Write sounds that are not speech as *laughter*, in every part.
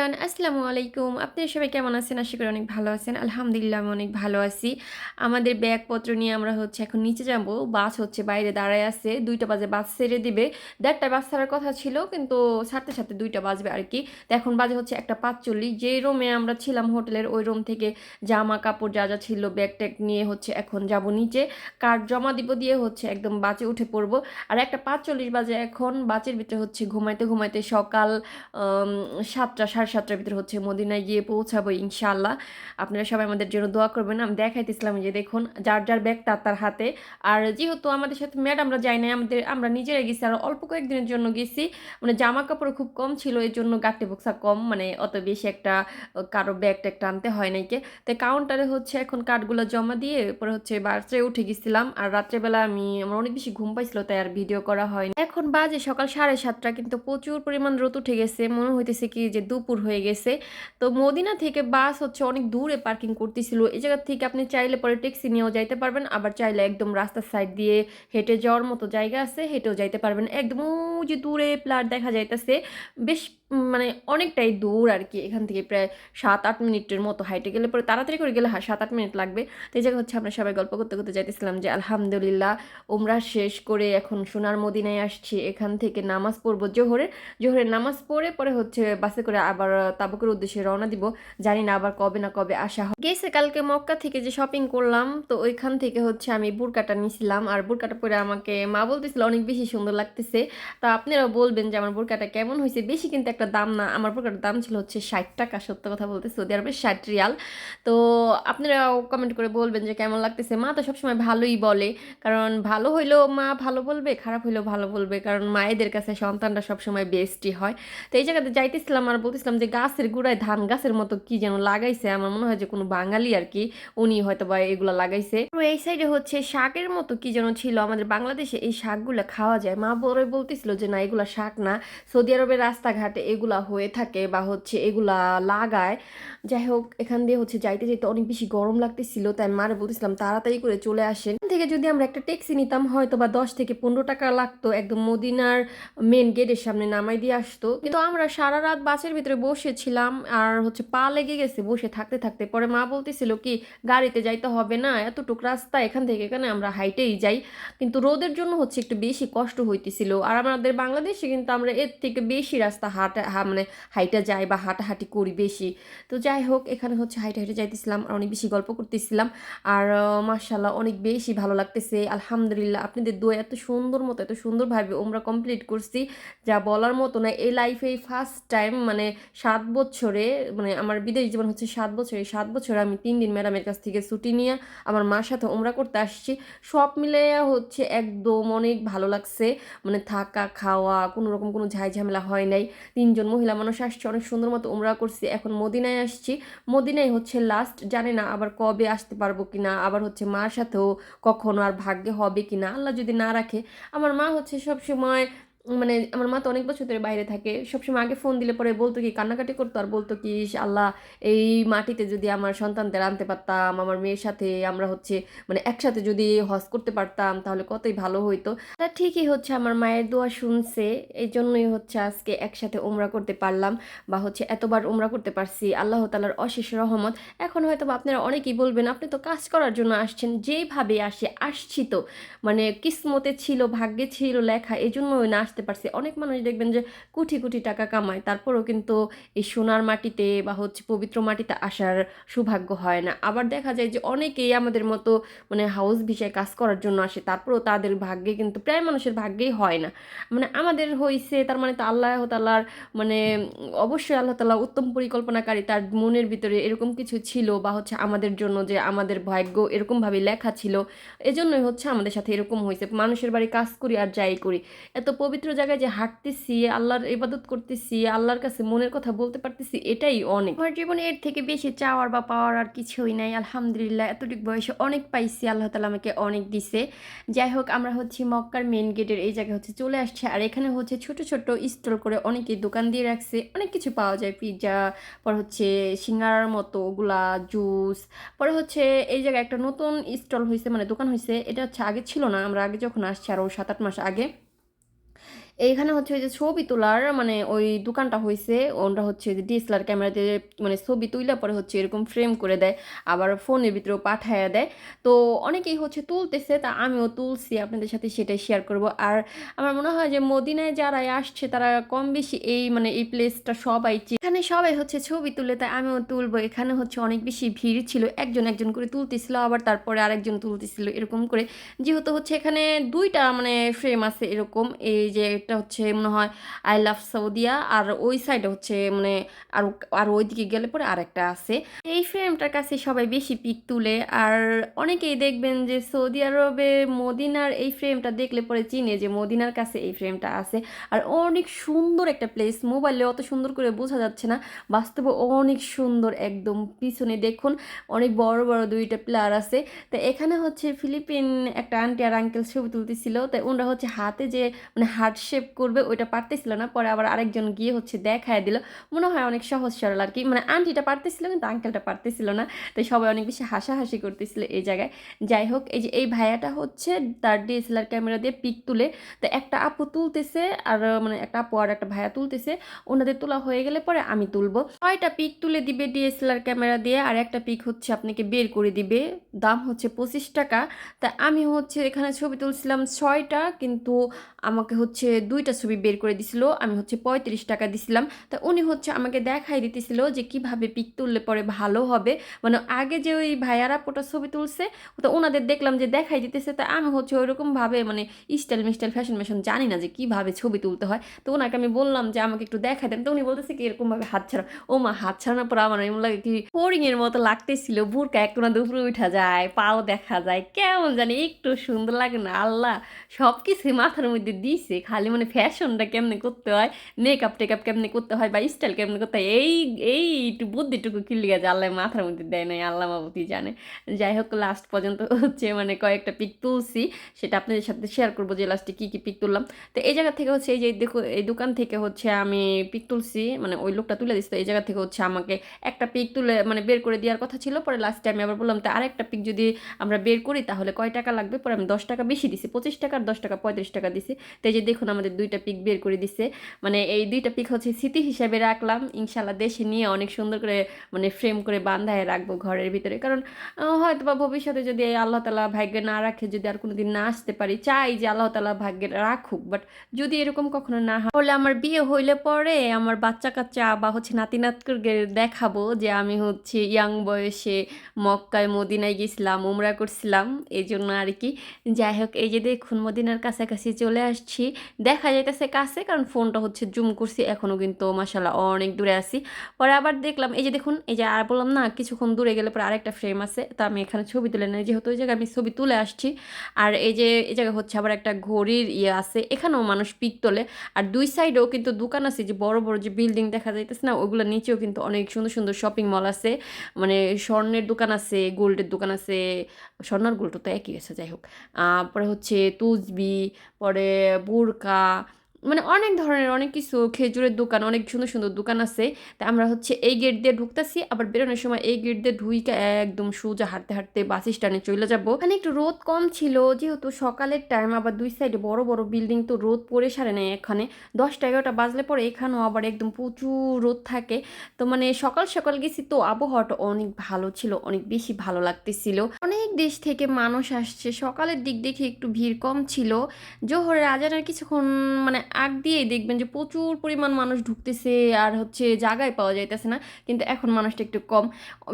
Everyone, আসসালামু আলাইকুম। আপনারা সবাই কেমন আছেন? আশা করি অনেক ভালো আছেন। আলহামদুলিল্লাহ, আমি অনেক ভালো আছি। আমাদের ব্যাগপত্র নিয়ে আমরা হচ্ছে এখন নিচে যাব। বাস হচ্ছে বাইরে দাঁড়ায় আছে। দুইটা বাজে, বাস ছেড়ে দিবে। দেড়টা বাস ছাড়ার কথা ছিল, কিন্তু সাথে সাথে দুইটা বাজবে আর কি তো এখন বাজে হচ্ছে একটা পাঁচচল্লিশ। যে রুমে আমরা ছিলাম হোটেলের, ওই রুম থেকে জামা কাপড় যা যা ছিল ব্যাগ ট্যাগ নিয়ে হচ্ছে এখন যাব নিচে। কার্ড জমা দিব দিয়ে হচ্ছে একদম বাসে উঠে পড়ব। আর একটা পাঁচচল্লিশ বাজে এখন, বাসের ভিতরে হচ্ছে ঘুমাইতে ঘুমাইতে সকাল সাতটা, সাড়ে সাতটার ভিতরে হচ্ছে মদিনায় গিয়ে পৌঁছাবো ইনশাল্লাহ আপনারা সবাই আমাদের জন্য দোয়া করবেন। আমি দেখাইতেছিলাম যে দেখুন, যার যার ব্যাগ তার তার হাতে। আর যেহেতু আমাদের সাথে ম্যাডামরা যাই না আমাদের, আমরা নিজেরাই গেছি, আর অল্প কয়েকদিনের জন্য গেছি। মানে জামা কাপড় খুব কম ছিল এই জন্য গাট্টি বক্সা কম মানে অত বেশি একটা কারও ব্যাগ ট্যাগ টানতে হয় নাকি তো কাউন্টারে হচ্ছে এখন কার্ডগুলো জমা দিয়ে এরপরে হচ্ছে বাসে উঠে গেছিলাম। আর রাত্রেবেলা আমি, আমার অনেক বেশি ঘুম পাইছিল, তাই আর ভিডিও করা হয়নি। এখন বাজে সকাল সাড়ে সাতটা, কিন্তু প্রচুর পরিমাণ রোদ উঠে গেছে। মনে হইতেছে কি যে দুপুর হয়ে গেছে। তো মদিনা থেকে বাস হচ্ছে অনেক দূরে পার্কিং করতেছিল। এই জায়গা থেকে আপনি চাইলে পরে ট্যাক্সি নিয়েও যাইতে পারবেন, আবার চাইলে একদম রাস্তার সাইড দিয়ে হেঁটে যাওয়ার মতো জায়গা আছে, হেঁটেও যাইতে পারবেন। একদম যে দূরে প্লাট দেখা যাইতেছে, বেশ মানে অনেকটাই দূর আর কি এখান থেকে প্রায় সাত আট মিনিটের মতো হাইটে গেলে পরে তাড়াতাড়ি করে গেলে হ্যাঁ সাত আট মিনিট লাগবে। তো এই জায়গা হচ্ছে আমরা সবাই গল্প করতে করতে যাইতেছিলাম যে, আলহামদুলিল্লাহ ওমরা শেষ করে এখন সোনার মদিনায় আসছি। এখান থেকে নামাজ পড়ব জোহরে জোহরের নামাজ পড়ে পরে হচ্ছে বাসে করে আবার তাবুকের উদ্দেশ্যে রওনা দিব। জানি না আবার কবে না কবে আসা হয় গেছে কালকে মক্কা থেকে যে শপিং করলাম, তো ওইখান থেকে হচ্ছে আমি বুরকাটা নিছিলাম। আর বুরকাটা পরে আমাকে মা বলতেছিল, অনেক বেশি সুন্দর লাগতেছে। তা আপনারাও বলবেন যে, আমার বোরকাটা কেমন হয়েছে? বেশি কিন্তু একটা দাম না, আমার বোরকাটার দাম ছিল হচ্ছে ষাট টাকা, সত্য কথা বলতে সৌদি আরবে ষাট রিয়াল। তো আপনারাও কমেন্ট করে বলবেন যে কেমন লাগতেছে? মা তো সবসময় ভালোই বলে, কারণ ভালো হইলেও মা ভালো বলবে, খারাপ হইলেও ভালো বলবে, কারণ মায়েদের কাছে সন্তানরা সবসময় বেস্টই হয়। তো এই জায়গাতে যাইতেছিলাম আর বলতেছিলাম যে গাছের গুড়ায় ধান গাছের মতো কি যেন লাগাইছে, আমার মনে হয় যে কোনো বাঙালি আর কি, উনি হয়তো বা এগুলো লাগাইছে। তো এই সাইডে হচ্ছে শাকের মতো কি যেন ছিল, আমাদের বাংলাদেশে এই শাকগুলো খাওয়া যায়। মা বড় বলতেছিল যে না, এগুলা শাক না। সৌদি আরবের রাস্তাঘাটে এগুলা হয়ে থাকে বা হচ্ছে এগুলা লাগায়, যাই হোক, এখান দিয়ে হচ্ছে যাইতে যেতে অনেক বেশি গরম লাগতেছিল, তাই মারে বলতেছিলাম, তাড়াতাড়ি করে চলে আসেন। থেকে যদি আমরা একটা ট্যাক্সি নিতাম হয়তো বা দশ থেকে পনেরো টাকা লাগতো, একদম মদিনার মেন গেটের সামনে নামাই দিয়ে আসতো। কিন্তু আমরা সারা রাত বাসের ভিতরে বসেছিলাম আর হচ্ছে পা লেগে গেছে, বসে থাকতে থাকতে। পরে মা বলতেছিল কি, গাড়িতে যাইতে হবে না, এতটুক রাস্তা, এখান থেকে এখানে আমরা হাইটেই যাই। কিন্তু রোদের জন্য হচ্ছে একটু বেশি কষ্ট হইতেছিল। আর আমাদের বাংলাদেশে কিন্তু আমরা এর থেকে বেশি রাস্তা হাঁটা হা- মানে হাইটা যাই বা হাঁটাহাঁটি করি বেশি। তো যাই হোক, এখানে হচ্ছে হাইটে হাইটে যাইতেছিলাম, আর অনেক বেশি গল্প করতেছিলাম। আর মার্শাল্লাহ অনেক বেশি ভালো লাগতেছে। আলহামদুলিল্লাহ, আপনাদের দোয়া এত সুন্দর মতো, এত সুন্দরভাবে ওমরা কমপ্লিট করছি। যা বলার মতো না, এই লাইফে ফার্স্ট টাইম মানে সাত বছরে মানে আমার বিদেশ জীবন হচ্ছে সাত বছরে। সাত বছরে আমি তিন দিন ম্যাডামের কাছ থেকে ছুটি নিয়ে আমার মার সাথে ওমরা করতে আসছি। সব মিলে হচ্ছে একদম অনেক ভালো লাগছে। মানে থাকা, খাওয়া, কোনো রকম কোনো ঝাই ঝামেলা হয় নাই। তিনজন মহিলা মানুষ আসছে, অনেক সুন্দর মতো উমরা করছি। এখন মদিনায় আসছি। মদিনায় হচ্ছে লাস্ট জানে না আবার কবে আসতে পারব কি না আবার হচ্ছে মার সাথেও কখনো আর ভাগ্যে হবে কি না আল্লাহ যদি না রাখে। আমার মা হচ্ছে সব সময় মানে আমার মা তো অনেক বছর ধরে বাইরে থাকে, সবসময় আগে ফোন দিলে পরে বলতো কি, কান্নাকাটি করতো আর বলতো কি আল্লাহ, এই মাটিতে যদি আমার সন্তানদের আনতে পারতাম, আমার মেয়ের সাথে আমরা হচ্ছে মানে একসাথে যদি হজ করতে পারতাম, তাহলে কতই ভালো হইতো। তা ঠিকই হচ্ছে, আমার মায়ের দোয়া শুনছে এই জন্যই হচ্ছে আজকে একসাথে উমরা করতে পারলাম বা হচ্ছে এতবার উমরা করতে পারছি, আল্লাহ তালার অশেষ রহমত। এখন হয়তো আপনারা অনেকেই বলবেন, আপনি তো কাজ করার জন্য আসছেন, যেভাবে আসে, আসছি তো। মানে কিসমতে ছিল, ভাগ্যে ছিল, লেখা এই জন্যই না আসতে পারছি। অনেক মানুষ দেখবেন যে কোটি কোটি টাকা কামায়, তারপরেও কিন্তু এই সোনার মাটিতে বা হচ্ছে পবিত্র মাটিতে আসার সৌভাগ্য হয় না। আবার দেখা যায় যে অনেকেই আমাদের মতো মানে হাউস ভিসায় কাজ করার জন্য আসে, তারপরেও তাদের ভাগ্যে কিন্তু প্রায় মানুষের ভাগ্যেই হয় না। মানে আমাদের হয়েছে তার মানে তো আল্লাহ তাল্লার মানে অবশ্যই আল্লাহ তাল্লাহ উত্তম পরিকল্পনাকারী, তার মনের ভিতরে এরকম কিছু ছিল বা হচ্ছে আমাদের জন্য যে আমাদের ভাগ্য এরকমভাবে লেখা ছিল, এজন্যই হচ্ছে আমাদের সাথে এরকম হয়েছে মানুষের বাড়ি কাজ করি আর যাই করি। এত পবিত্র জায়গায় যে হাঁটতেছি, আল্লাহর ইবাদত করতেছি, আল্লাহর কাছে মনের কথা বলতে পারতেছি, এটাই অনেক। আমার জীবনে এর থেকে বেশি চাওয়ার বা পাওয়ার আর কিছুই নাই, আলহামদুলিল্লাহ। এতটুকু বয়সে অনেক পাইছি, আল্লাহ তালা আমাকে অনেক দিছে। যাই হোক, আমরা হচ্ছে মক্কার মেন গেটের এই জায়গায় হচ্ছে চলে আসছে, আর এখানে হচ্ছে ছোট ছোট স্টল করে অনেকেই দোকান দিয়ে রাখছে। অনেক কিছু পাওয়া যায় পিৎজা পর হচ্ছে সিঙ্গারার মতো ওগুলা জুস পরে হচ্ছে এই জায়গায় একটা নতুন স্টল হয়েছে মানে দোকান হয়েছে এটা হচ্ছে আগে ছিল না, আমরা আগে যখন আসছি আরও সাত, আট মাস আগে। এইখানে হচ্ছে ওই যে ছবি তোলার মানে ওই দোকানটা হয়েছে ওটা হচ্ছে যে ডিএসএলআর ক্যামেরা দিয়ে মানে ছবি তুইলা পরে হচ্ছে এরকম ফ্রেম করে দেয়, আবার ফোনের ভিতরেও পাঠায় দেয়। তো অনেকেই হচ্ছে তুলতেছে, তা আমিও তুলছি, আপনাদের সাথে সেটাই শেয়ার করব। আর আমার মনে হয় যে মদিনায় যারাই আসছে, তারা কম বেশি এই মানে এই প্লেসটা সবাই এখানে সবাই হচ্ছে ছবি তুলে তাই আমিও তুলবো। এখানে হচ্ছে অনেক বেশি ভিড় ছিল, একজন একজন করে তুলতেছিল, আবার তারপরে আরেকজন তুলতেছিল, এরকম করে। যেহেতু হচ্ছে এখানে দুইটা মানে ফ্রেম আছে এরকম, এই যে একটা হচ্ছে মনে হয় আই লাভ সৌদিয়া আর ওই সাইডে হচ্ছে মানে আর আর ওইদিকে গেলে পরে আরেকটা আছে। এই ফ্রেমটার কাছে সবাই বেশি পিক তুলে, আর অনেকেই দেখবেন যে সৌদি আরবে মদিনার এই ফ্রেমটা দেখলে পরে চিনে যে মদিনার কাছে এই ফ্রেমটা আছে। আর অনেক সুন্দর একটা প্লেস মোবাইলে অত সুন্দর করে বোঝা যাচ্ছে না, বাস্তবে অনেক সুন্দর একদম। পিছনে দেখুন, অনেক বড় বড় দুইটা প্লেয়ার আছে। তো এখানে হচ্ছে ফিলিপিন একটা আন্টি আর আঙ্কেল ছবি তুলতেছিল তাই ওনারা হচ্ছে হাতে যে মানে হার্ট শেপ করবে, ওইটা পারতেছিল না। পরে আবার আরেকজন গিয়ে হচ্ছে দেখায় দিল। মনে হয় অনেক সহজ সরল আর কি। মানে আন্টিটা পারতেছিল কিন্তু আঙ্কেলটা পারতেছিল না। তাই সবাই অনেক বেশি হাসাহাসি করতেছিল এই জায়গায়। যাই হোক, এই যে এই ভাইয়াটা হচ্ছে তার ডিএসএলআর ক্যামেরা দিয়ে পিক তুলে, তো একটা আপু তুলতেছে আর মানে একটা আপু আর একটা ভাইয়া তুলতেছে। ওনাদের তোলা হয়ে গেলে পরে আমি তুলবো। ছয়টা পিক তুলে দিবে ডিএসএলআর ক্যামেরা দিয়ে আর একটা পিক হচ্ছে আপনাকে বের করে দিবে। দাম হচ্ছে পঁচিশ টাকা। তা আমি হচ্ছে এখানে ছবি তুলছিলাম ছয়টা, কিন্তু আমাকে হচ্ছে দুইটা ছবি বের করে দিছিল, আমি হচ্ছে পঁয়ত্রিশ টাকা দিছিলাম। তা উনি হচ্ছে আমাকে দেখাই দিতেছিল যে কীভাবে পিক তুললে পরে ভালো হবে। মানে আগে যে ওই ভাইয়ারা পোটা ছবি তুলছে, তো ওনাদের দেখলাম যে দেখাই দিতেছে, তা আমি হচ্ছে ওইরকমভাবে মানে স্টাইল মিস্টাইল ফ্যাশন ফ্যাশন জানি না যে কীভাবে ছবি তুলতে হয়। তো ওনাকে আমি বললাম যে আমাকে একটু দেখাই দেন। তো উনি বলতেছে কি এরকমভাবে হাত ছাড়া। ও মা, হাত ছাড়ানোর পর আমার এমন লাগে কি ফোরিং এর মতো লাগতেছিল ভুরকা একটু না দুপুরে উঠা যায়, পাও দেখা যায়, কেমন জানি একটু সুন্দর লাগে না, আল্লাহ। সব কিছুই মাথার মধ্যে দিছে, খালি মানে ফ্যাশনটা কেমনে করতে হয় মেকআপ টেকআপ কেমনে করতে হয় বা স্টাইল কেমনে করতে হয়, এই এই একটু বুদ্ধিটুকু কিলি গেছে আল্লাহ মাথার মধ্যে দেয় নাই, আল্লাহ মাবুতি জানে। যাই হোক লাস্ট পর্যন্ত হচ্ছে মানে কয়েকটা পিক তুলছি, সেটা আপনাদের সাথে শেয়ার করব যে লাস্টে কী কী পিক তুললাম। তো এই জায়গা থেকে হচ্ছে এই যে দেখো, এই দোকান থেকে হচ্ছে আমি পিক তুলছি মানে ওই লোকটা তুলে দিচ্ছে এই জায়গা থেকে হচ্ছে আমাকে একটা পিক তুলে মানে বের করে দেওয়ার কথা ছিল, পরে লাস্টে আমি আবার বললাম, তো আরেকটা পিক যদি আমরা বের করি, তাহলে কয় টাকা লাগবে? পরে আমি দশ টাকা বেশি দিছি, পঁচিশ টাকা আর দশ টাকা পঁয়ত্রিশ টাকা দিছি। তো এই যে দেখুন আমাদের দুইটা পিক বের করে দিছে। মানে এই দুইটা পিক হচ্ছে স্মৃতি হিসাবে রাখলাম। ইনশাল্লাহ দেশে নিয়ে অনেক সুন্দর করে মানে ফ্রেম করে বান্ধায় রাখব ঘরের ভিতরে। কারণ হয়তো বা ভবিষ্যতে যদি আল্লাহ তালা ভাগ্যে না রাখে, যদি আর কোনোদিন না আসতে পারি, চাই যে আল্লাহ তালা ভাগ্যে রাখুক। বাট যদি এরকম কখনো না হয়, তাহলে আমার বিয়ে হইলে পরে আমার বাচ্চা কাচ্চা বা হচ্ছে নাতি নাতকে দেখাবো যে আমি হচ্ছে ইয়াং বয়সে মক্কায়, মদিনায় গেছিলাম, উমরা করছিলাম। এই জন্য আর কি যাই হোক, এই যে দেখুন, মদিনার কাছাকাছি চলে আসছি। দেখা যাইতেছে কাছে, কারণ ফোনটা হচ্ছে জুম করছি এখনও কিন্তু মাসাল্লাহ অনেক দূরে আছি। পরে আবার দেখলাম, এই যে দেখুন, এই যে আর বললাম না, কিছুক্ষণ দূরে গেলে পরে আরেকটা ফ্রেম আছে, তা আমি এখানে ছবি তুলে নেই। যেহেতু ওই জায়গায় আমি ছবি তুলে আসছি, আর এই যে, এই জায়গায় হচ্ছে আবার একটা ঘড়ির ইয়ে আছে, এখানেও মানুষ পিক তোলে। আর দুই সাইডেও কিন্তু দোকান আছে, যে বড় বড় যে বিল্ডিং দেখা যাইতেছে না, ওগুলোর নিচেও কিন্তু অনেক সুন্দর সুন্দর শপিং মল আছে। মানে স্বর্ণের দোকান আছে গোল্ডের দোকান আছে স্বর্ণ আর তো একই আছে যাই হোক। পরে হচ্ছে তুজবি পরে বুরকা মানে অনেক ধরনের অনেক কিছু, খেজুরের দোকান, অনেক সুন্দর সুন্দর দোকান আছে। তা আমরা হচ্ছে এই গেট দিয়ে ঢুকতেছি, আবার বেরোনোর সময় এই গেট দিয়ে ঢুইকে একদম সোজা হাঁটতে হাঁটতে বাস স্ট্যান্ডে চলে যাব। মানে একটু রোদ কম ছিল, যেহেতু সকালের টাইম আবার দুই সাইডে বড় বড় বিল্ডিং তো রোদ পড়ে সারে নেয় এখানে। দশটা, এগারোটা বাজলে পরে এখানেও আবার একদম প্রচুর রোদ থাকে। তো মানে সকাল সকাল গেছি তো আবহাওয়াটা অনেক ভালো ছিল, অনেক বেশি ভালো লাগতেছিল। অনেক দেশ থেকে মানুষ আসছে, সকালের দিক দেখে একটু ভিড় কম ছিল। জোহরের আজানের কিছুক্ষণ মানে আগ দিয়েই দেখবেন যে প্রচুর পরিমাণ মানুষ ঢুকতেছে আর হচ্ছে জায়গায় পাওয়া যাইতেছে না, কিন্তু এখন মানুষটা একটু কম।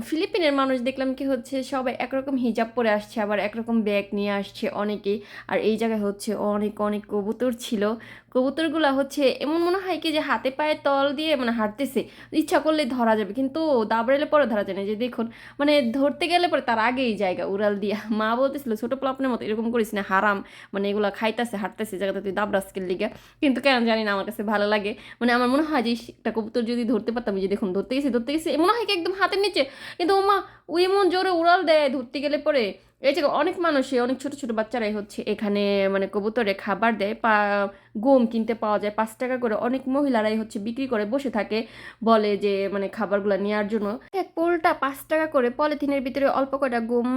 ফিলিপিনের মানুষ দেখলাম কি হচ্ছে, সবাই একরকম হিজাব পরে আসছে, আবার একরকম ব্যাগ নিয়ে আসছে অনেকেই। আর এই জায়গায় হচ্ছে অনেক অনেক কবুতর ছিল। কবুতরগুলো হচ্ছে এমন মনে হয় কি যে হাতে পায়ে তল দিয়ে মানে হাঁটতেছে, ইচ্ছা করলে ধরা যাবে, কিন্তু দাবড়াইলে পরে ধরা যায় না। যে দেখুন মানে ধরতে গেলে পরে তার আগেই জায়গা উড়াল দিয়া। *laughs* মা বলতেছিল, ছোটো প্লাপনের মতো এরকম করিস না, হারাম। মানে এগুলো খাইতেছে, হাঁটতেছে জায়গাতে, তুই দাবরাজকের লিগে। কিন্তু কেন জানি না, আমার কাছে ভালো লাগে। মানে আমার মনে হয় যে একটা কবুতর যদি ধরতে পারতাম যে দেখুন, ধরতে গেছি ধরতে গেছি মনে হয় কি একদম হাতের নিচে। কিন্তু ও মা ও এমন জোরে উড়াল দেয় ধরতে গেলে পরে। এই জায়গায় অনেক মানুষে, অনেক ছোট ছোট বাচ্চারাই হচ্ছে এখানে মানে কবুতরে খাবার দেয়। পা গম কিনতে পাওয়া যায়, পাঁচ টাকা করে। অনেক মহিলারাই হচ্ছে বিক্রি করে, বসে থাকে, বলে যে মানে খাবারগুলো নেওয়ার জন্য। এক পোলটা পাঁচ টাকা করে, পলিথিনের ভিতরে অল্প কয়টা গম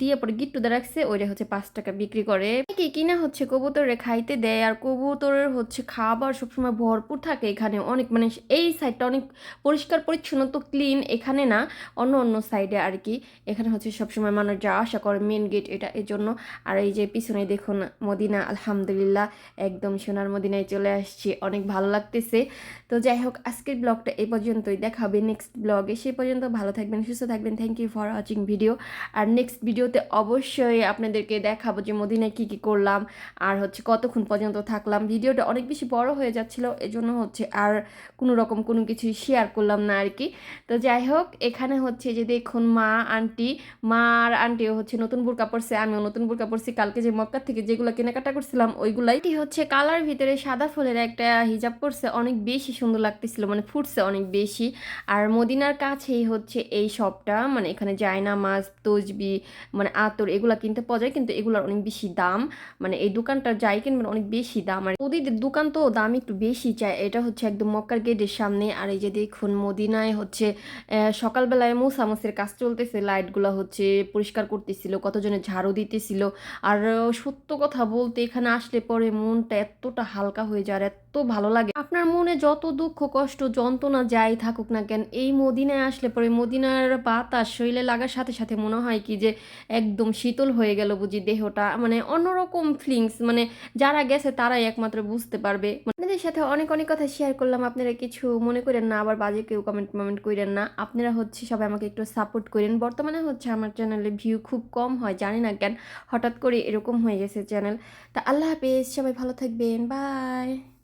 দিয়ে পরে গিট্টুদা রাখছে, ওইটা হচ্ছে পাঁচ টাকা বিক্রি করে। কি কিনা হচ্ছে কবুতরে খাইতে দেয়, আর কবুতরের হচ্ছে খাবার সবসময় ভরপুর থাকে এখানে। অনেক মানে এই সাইডটা অনেক পরিষ্কার, পরিচ্ছন্ন, তো ক্লিন এখানে না, অন্য অন্য সাইডে আর কি। এখানে হচ্ছে সবসময় মানুষ যা আশা করে মেন গেট এটা এর জন্য আর এই যে পিছনে দেখুন, মদিনা, আলহামদুলিল্লাহ, একদম সোনার মদিনায় চলে আসছি, অনেক ভালো লাগতেছে। তো যাই হোক, আজকের ব্লগটা এই পর্যন্তই। দেখা হবে নেক্সট ব্লগে। সেই পর্যন্ত ভালো থাকবেন, সুস্থ থাকবেন। Thank you for watching video R next ভিডিওতে অবশ্যই আপনাদেরকে দেখাবো যে মদিনায় কী কী করলাম আর হচ্ছে কতক্ষণ পর্যন্ত থাকলাম। ভিডিওটা অনেক বেশি বড় হয়ে যাচ্ছিল, এজন্য হচ্ছে আর কোনো রকম কোনো কিছু শেয়ার করলাম না আর কি তো যাই হোক, এখানে হচ্ছে যে দেখুন মা, আন্টি। মা আর আন্টিও হচ্ছে নতুন বোরকা পরছে, আমিও নতুন বোরকা পরছি। কালকে যে মক্কা থেকে যেগুলো কেনাকাটা করছিলাম, ওইগুলাই। হচ্ছে কালার ভিতরে সাদা ফুলের একটা হিজাব পরছে, অনেক বেশি সুন্দর লাগতেছিল মানে ফুটছে অনেক বেশি। আর মদিনার কাছেই হচ্ছে এই শপটা মানে এখানে জায়না মাছ তসবি মানে আতর এগুলা কিনতে পাওয়া যায়, কিন্তু এগুলোর অনেক বেশি দাম। মানে এই দোকানটা যাই কিনবেন অনেক বেশি দাম। আর ওদের দোকান তো দাম একটু বেশি চায় এটা হচ্ছে একদম মক্কার গেটের সামনে। আর এই যে দেখুন মদিনায় হচ্ছে সকালবেলায় মোসামসের কাজ চলতেছে, লাইটগুলো হচ্ছে পরিষ্কার করতেছিল, কতজনে ঝাড়ু দিতেছিল। আর সত্য কথা বলতে এখানে আসলে পরে মনটা এতটা হালকা হয়ে যায় ভালো লাগে। আপনার মনে যত দুঃখ, কষ্ট, যন্ত্রণা যাই থাকুক না কেন, এই মদিনায় আসলে পরে মদিনার বাতাস শরীরে লাগার সাথে সাথে মনে হয় কি যে একদম শীতল হয়ে গেল বুঝি দেহটা। মানে অন্যরকম ফিলিংস মানে যারা গেছে তারাই একমাত্র বুঝতে পারবে। আপনাদের সাথে অনেক অনেক কথা শেয়ার করলাম। আপনারা কিছু মনে করেন না, আবার বাজে কেউ কমেন্ট কমেন্ট করেন না। আপনারা হচ্ছে সবাই আমাকে একটু সাপোর্ট করেন। বর্তমানে হচ্ছে আমার চ্যানেলে ভিউ খুব কম হয়, জানি না কেন, হঠাৎ করে এরকম হয়ে গেছে চ্যানেল তা আল্লাহ হাফেজ, সবাই ভালো থাকবেন বাই